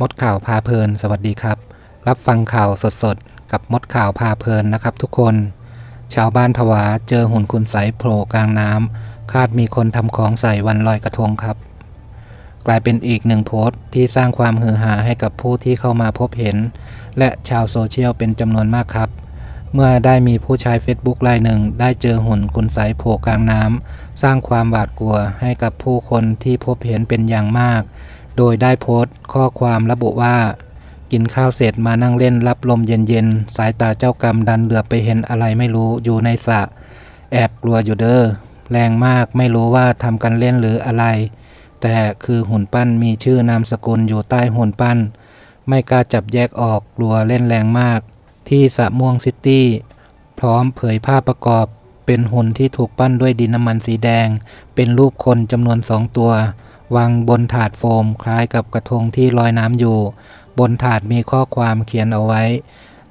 มดข่าวพาเพลิน สวัสดีครับ รับฟังข่าวสดๆ กับมดข่าวพาเพลินนะครับทุกคน ชาวบ้านผวาเจอหุ่นคุณใสยโผล่กลางน้ำคาดมีคนทำของใส่วันลอยกระทงครับ กลายเป็นอีกหนึ่งโพสต์ที่สร้างความฮือฮาให้กับผู้ที่เข้ามาพบเห็น และชาวโซเชียลเป็นจำนวนมากครับ เมื่อได้มีผู้ใช้ Facebook รายหนึ่ง ได้เจอหุ่นคุณใสยโผล่กลางน้ำสร้างความหวาดกลัวให้กับผู้คนที่พบเห็นเป็นอย่างมาก โดยได้โพสต์ข้อความระบุว่า กินข้าวเสร็จมานั่งเล่นรับลมเย็นๆ สายตาเจ้ากรรมดันเหลือไปเห็นอะไรไม่รู้อยู่ในสระแอบกลัวอยู่เด้อแรงมากไม่รู้ว่าทำกันเล่นหรืออะไร แต่คือหุ่นปั้นมีชื่อนามสกุลอยู่ใต้หุ่นปั้น ไม่กล้าจับแยกออกกลัวเล่นแรงมาก ที่สระม่วงซิตี้ พร้อมเผยภาพประกอบ เป็นหุ่นที่ถูกปั้นด้วยดินน้ำมันสีแดง เป็นรูปคนจำนวนสองตัว วางบนถาดโฟมคล้ายกับกระทงที่ลอยน้ำอยู่ บนถาดมีข้อความเขียนเอาไว้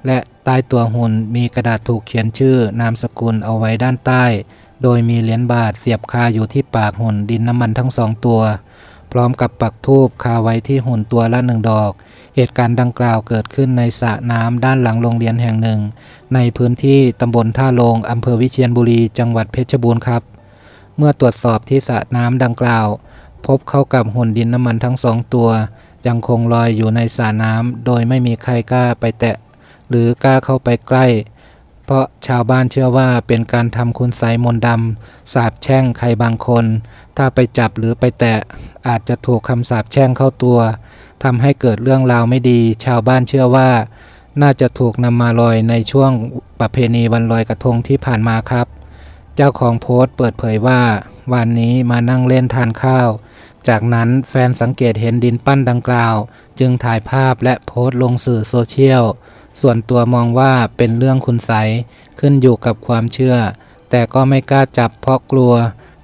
และใต้ตัวหุ่นมีกระดาษถูกเขียนชื่อนามสกุลเอาไว้ด้านใต้ โดยมีเหรียญบาทเสียบคาอยู่ที่ปากหุ่นดินน้ำมันทั้งสองตัว พร้อมกับปักทูบคาไว้ที่หุ่นตัวละหนึ่งดอก เหตุการณ์ดังกล่าวเกิดขึ้นในสระน้ำด้านหลังโรงเรียนแห่งหนึ่ง ในพื้นที่ตำบลท่าลงอำเภอวิเชียรบุรี จังหวัดเพชรบูรณ์ครับ เมื่อตรวจสอบที่สระน้ำดังกล่าว พบเข้ากับหุ่นดินน้ำมันทั้งสองตัว ยังคงลอยอยู่ในสระน้ำโดยไม่มีใครกล้าไปแตะ หรือกล้าเข้าไปใกล้ เพราะชาวบ้านเชื่อว่าเป็นการทำคุณไสยมนต์ดำสาบแช่งใครบางคน ถ้าไปจับหรือไปแตะ อาจจะถูกคำสาปแช่งเข้าตัวทำให้เกิดเรื่องราวไม่ดี ชาวบ้านเชื่อว่า น่าจะถูกนำมาลอยในช่วงประเพณีวันลอยกระทงที่ผ่านมาครับ เจ้าของโพสต์เปิดเผยว่า วันนี้มานั่งเล่นทานข้าว จากนั้นแฟนสังเกตเห็นดินปั้นดังกล่าว จึงถ่ายภาพและโพสต์ลงสื่อโซเชียล ส่วนตัวมองว่าเป็นเรื่องคุณใสยขึ้นอยู่กับความเชื่อ แต่ก็ไม่กล้าจับเพราะกลัว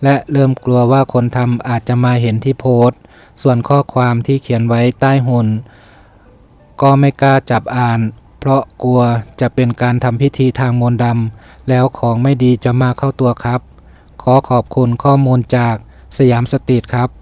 และเริ่มกลัวว่าคนทำอาจจะมาเห็นที่โพสต์ ส่วนข้อความที่เขียนไว้ใต้หุ่น ก็ไม่กล้าจับอ่าน เพราะกลัวจะเป็นการทำพิธีทางมนต์ดำแล้วของไม่ดีจะมาเข้าตัวครับ ขอขอบคุณข้อมูลจากสยามสตรีทครับ